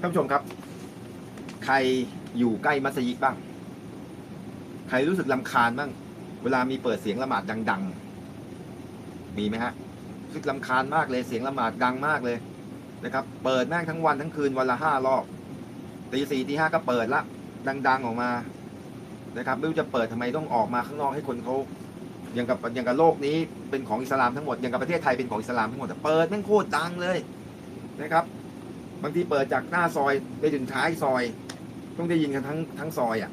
ท่านผู้ชมครับ ใครอยู่ใกล้มัสยิดบ้าง ใครรู้สึกลำคาญบ้าง เวลามีเปิดเสียงละหมาดดัง ๆ มีไหมฮะรู้สึกลำคาญมากเลยเสียงละหมาดดังมากเลยนะครับ เปิดแม่งทั้งวันทั้งคืนวันละห้ารอบตีสี่ตีห้าก็เปิดละ ดัง ๆ ออกมานะครับ ไม่รู้จะเปิดทำไมต้องออกมาข้างนอกให้คนเขาอย่างกับอย่างกับโลกนี้เป็นของอิสลามทั้งหมดอย่างกับประเทศไทยเป็นของอิสลามทั้งหมดแต่เปิดแม่งโคตรดังเลยนะครับ บางทีเปิดจากหน้าซอยไปถึงท้ายซอย ต้องได้ยินกันทั้งทั้งซอยอะ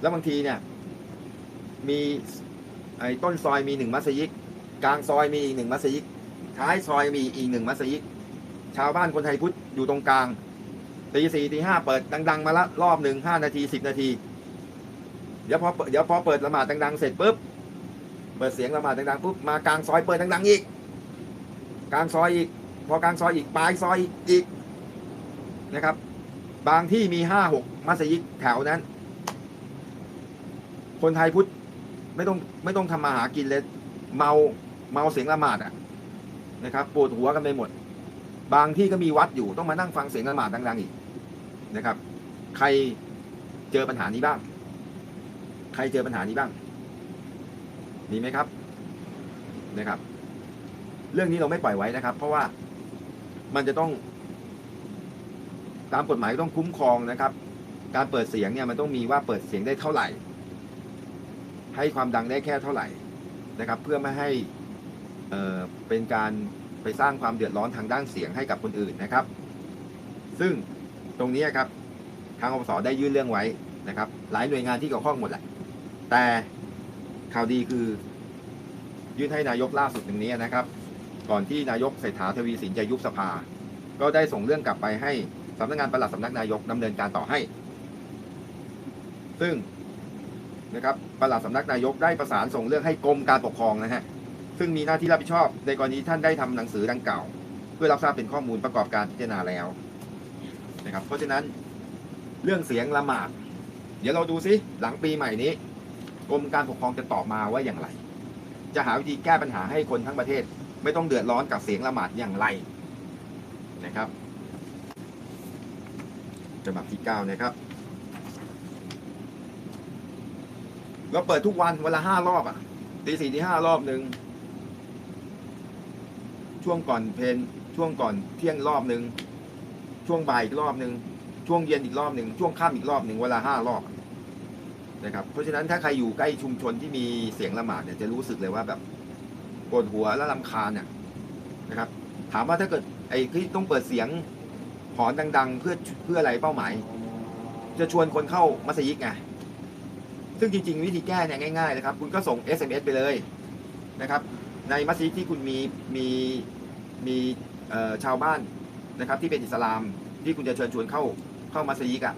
แล้วบางทีเนี่ย มีไอ้ต้นซอยมีหนึ่งมัสยิดกลางซอยมีอีกหนึ่งมัสยิดท้ายซอยมีอีกหนึ่งมัสยิดชาวบ้านคนไทยพุทธอยู่ตรงกลางตีสี่ตีห้าเปิดดัง ๆ มาละรอบหนึ่งห้านาทีสิบนาที เดี๋ยวพอเปิดเดี๋ยวพอเปิดละหมาดดังๆเสร็จปุ๊บเปิดเสียงละหมาดดังๆปุ๊บมากลางซอยเปิดดังๆอีก กลางซอยอีก พอกลางซอยอีกปลายซอยอีก นะครับ บางที่มีห้าหกมัสยิดแถวนั้น คนไทยพุทธไม่ต้องไม่ต้องทำมาหากินเลยเมาเมาเสียงละหมาดอะนะครับปวดหัวกันไปหมด บางที่ก็มีวัดอยู่ต้องมานั่งฟังเสียงละหมาดดังๆอีกนะครับ ใครเจอปัญหานี้บ้าง ใครเจอปัญหานี้บ้าง มีไหมครับนะครับ เรื่องนี้เราไม่ปล่อยไว้นะครับ เพราะว่ามันจะต้อง ตามกฎหมายต้องคุ้มครองนะครับ การเปิดเสียงเนี่ยมันต้องมีว่าเปิดเสียงได้เท่าไหร่ ให้ความดังได้แค่เท่าไหร่นะครับ เพื่อไม่ให้เเป็นการไปสร้างความเดือดร้อนทางด้านเสียงให้กับคนอื่นนะครับ ซึ่งตรงนี้ครับทางอปสได้ยื่นเรื่องไว้นะครับ หลายหน่วยงานที่เกี่ยวข้องหมดแหละแต่ข่าวดีคือ ยื่นให้นายกล่าสุดตรงนี้นะครับ ก่อนที่นายกเศรษฐาทวีสินจะยุบสภา ก็ได้ส่งเรื่องกลับไปให้ สำนักงานปลัดสำนักนายกดำเนินการต่อให้ ซึ่งนะครับปลัดสำนักนายกได้ประสานส่งเรื่องให้กรมการปกครองนะฮะซึ่งมีหน้าที่รับผิดชอบ ในกรณีท่านได้ทำหนังสือดังกล่าว เพื่อรับทราบเป็นข้อมูลประกอบการพิจารณาแล้วนะครับ เพราะฉะนั้นเรื่องเสียงละหมาด เดี๋ยวเราดูซิหลังปีใหม่นี้กรมการปกครองจะตอบมาว่าอย่างไร จะหาวิธีแก้ปัญหาให้คนทั้งประเทศ ไม่ต้องเดือดร้อนกับเสียงละหมาดอย่างไรนะครับ ฉบับที่เก้านะครับเราเปิดทุกวันวันละห้ารอบอะตีสี่ตีห้ารอบหนึ่งช่วงก่อนเพนช่วงก่อนเที่ยงรอบหนึ่งช่วงบ่ายอีกรอบหนึ่งช่วงเย็นอีกรอบหนึ่งช่วงค่ำอีกรอบหนึ่งเวลาห้ารอบนะครับเพราะฉะนั้นถ้าใครอยู่ใกล้ชุมชนที่มีเสียงละหมาดเนี่ยจะรู้สึกเลยว่าแบบปวดหัวและลำคาญเนี่ยนะครับ ถามว่าถ้าเกิดไอ้ที่ต้องเปิดเสียง หอนดัง ๆ เพื่อเพื่ออะไรเป้าหมาย จะชวนคนเข้ามัสยิดไงซึ่งจริง ๆ วิธีแก้เนี่ยง่ายๆนะครับ คุณก็ส่ง SMS ไปเลยนะครับ ในมัสยิดที่คุณมีมีมีชาวบ้านนะครับ ที่เป็นอิสลามที่คุณจะเชิญชวนเข้าเข้ามัสยิดอะ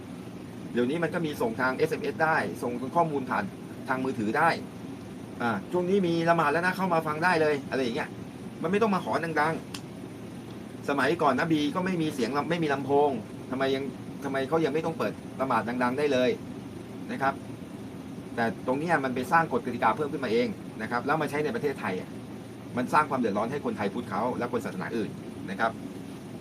เดี๋ยวนี้มันก็มีส่งทาง SMS ได้ ส่งข้อมูลผ่านทางมือถือได้อ่าช่วงนี้มีละหมาดแล้วนะเข้ามาฟังได้เลยอะไรอย่างเงี้ยมันไม่ต้องมาขอดังๆ สมัยก่อนนบีก็ไม่มีเสียงไม่มีลำโพงทำไมยังทำไมเขายังไม่ต้องเปิดละหมาดดัง ๆ ได้เลยนะครับ แต่ตรงนี้มันไปสร้างกฎกติกาเพิ่มขึ้นมาเองนะครับ แล้วมาใช้ในประเทศไทย มันสร้างความเดือดร้อนให้คนไทยพุทธเขาและคนศาสนาอื่นนะครับ